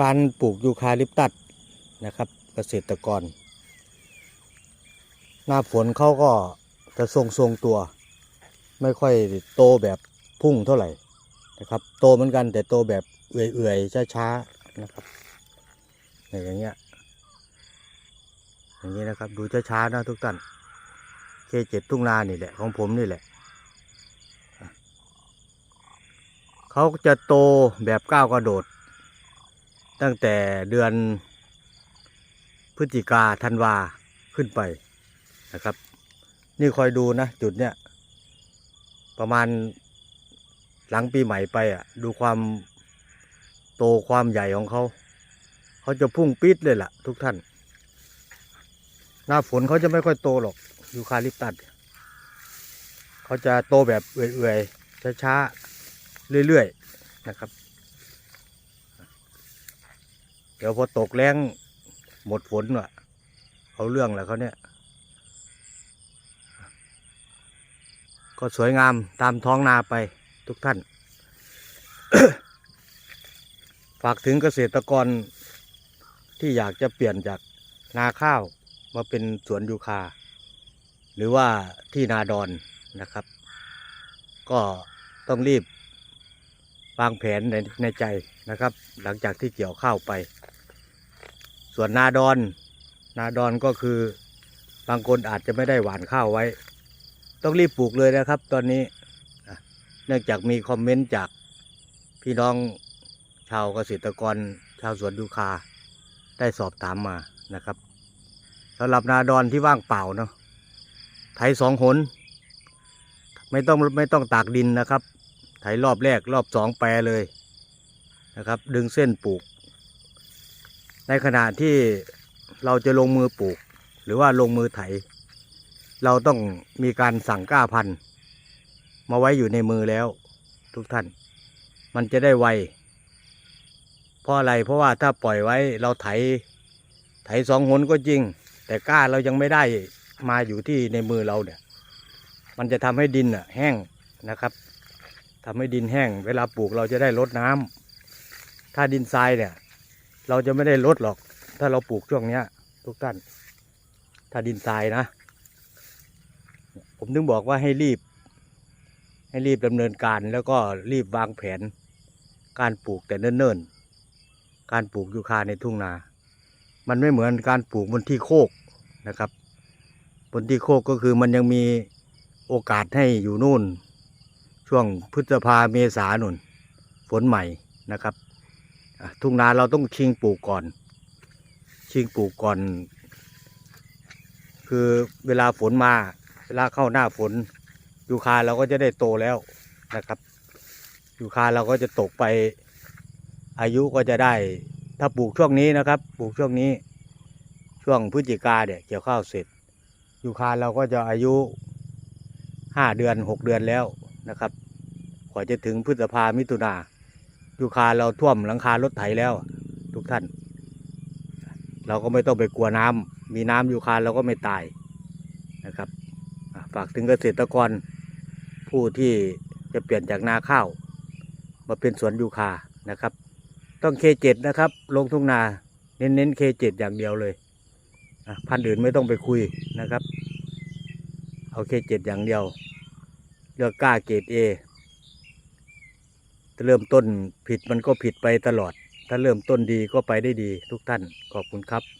การปลูกยูคาลิปตัสนะครับเกษตรกร หน้าฝนเขาก็จะทรงทรงตัว ไม่ค่อยโตแบบพุ่งเท่าไหร่นะครับ โตเหมือนกันแต่โตแบบเอื่อยๆช้าๆนะครับอย่างเงี้ยอย่างนี้นะครับดูช้าๆนะทุกท่านเคเจ็ดทุ่งนานี่แหละของผมนี่แหละเขาจะโตแบบก้าวกระโดด ตั้งแต่เดือนพฤศจิกาธันวาขึ้นไปนะครับ นี่คอยดูนะ จุดเนี้ยประมาณหลังปีใหม่ไปอะ ดูความโตความใหญ่ของเขา เขาจะพุ่งปิดเลยล่ะ ทุกท่าน หน้าฝนเขาจะไม่ค่อยโตหรอกยูคาลิปตัสเขาจะโตแบบเอื่อยๆช้าๆเรื่อยๆนะครับ เดี๋ยวพอตกแรงหมดฝนว่ะเอาเรื่องแหละเขาเนี่ย ก็สวยงามตามท้องนาไปทุกท่าน ฝากถึงเกษตรกรที่อยากจะเปลี่ยนจากนาข้าวมาเป็นสวนยูคา หรือว่าที่นาดอนนะครับ ก็ต้องรีบวางแผนในในใจนะครับ หลังจากที่เกี่ยวข้าวไป ส่วนนาดอน นาดอนก็คือบางคนอาจจะไม่ได้หวานข้าวไว้ ต้องรีบปลูกเลยนะครับ ตอนนี้เนื่องจากมีคอมเมนต์จากพี่น้องชาวเกษตรกร ชาวสวนยูคาได้สอบถามมานะครับสำหรับนาดอนที่ว่างเปล่าเนาะไถสองหน ไม่ต้องไม่ต้องตากดินนะครับ ไถรอบแรกรอบสองแปรเลยนะครับ ดึงเส้นปลูก ในขณะที่เราจะลงมือปลูก หรือว่าลงมือไถ เราต้องมีการสั่งก้าพันธุ์ มาไว้อยู่ในมือแล้ว ทุกท่าน มันจะได้ไวเพราะอะไรเพราะว่าถ้าปล่อยไว้เราไถ ไถสองหนก็จริง แต่ก้าเรายังไม่ได้มาอยู่ที่ในมือเราเนี่ย มันจะทำให้ดินอะแห้งนะครับทำให้ดินแห้ง เวลาปลูกเราจะได้ลดน้ำถ้าดินทรายเนี่ย เราจะไม่ได้ลดหรอก ถ้าเราปลูกช่วงเนี้ย ทุกท่าน ถ้าดินทรายนะ ผมถึงบอกว่าให้รีบ ให้รีบดำเนินการแล้วก็รีบวางแผน การปลูกแต่เนิ่นๆ การปลูกยูคาในทุ่งนา มันไม่เหมือนการปลูกบนที่โคกนะครับ บนที่โคกก็คือมันยังมีโอกาสให้อยู่นู่น ช่วงพฤษภาเมษาหนุนฝนใหม่นะครับ ทุ่งนาเราต้องชิงปลูกก่อน ชิงปลูกก่อน คือเวลาฝนมา เวลาเข้าหน้าฝนยูคาเราก็จะได้โตแล้วนะครับยูคาเราก็จะตกไปอายุก็จะได้ ถ้าปลูกช่วงนี้นะครับ ปลูกช่วงนี้ ช่วงพฤศจิกาเนี่ยเกี่ยวข้าวเสร็จยูคาเราก็จะอายุห้าเดือนหกเดือนแล้วนะครับกว่าจะถึงพฤษภามิถุนา ยูคาเราท่วมหลังคารถไถแล้ว ทุกท่าน เราก็ไม่ต้องไปกลัวน้ำมีน้ำยูคาเราก็ไม่ตายนะครับฝากถึงเกษตรกรผู้ที่จะเปลี่ยนจากนาข้าว มาเป็นสวนยูคานะครับ ต้องเคเจ็ดนะครับ ลงทุ่งนาเน้นเน้นเคเจ็ดอย่างเดียวเลยพันธุ์อื่นไม่ต้องไปคุยนะครับ เอาแค่เจ็ดอย่างเดียว เลือกกล้าเกรดเอ เริ่มต้นผิดมันก็ผิดไปตลอด ถ้าเริ่มต้นดีก็ไปได้ดีทุกท่านขอบคุณครับ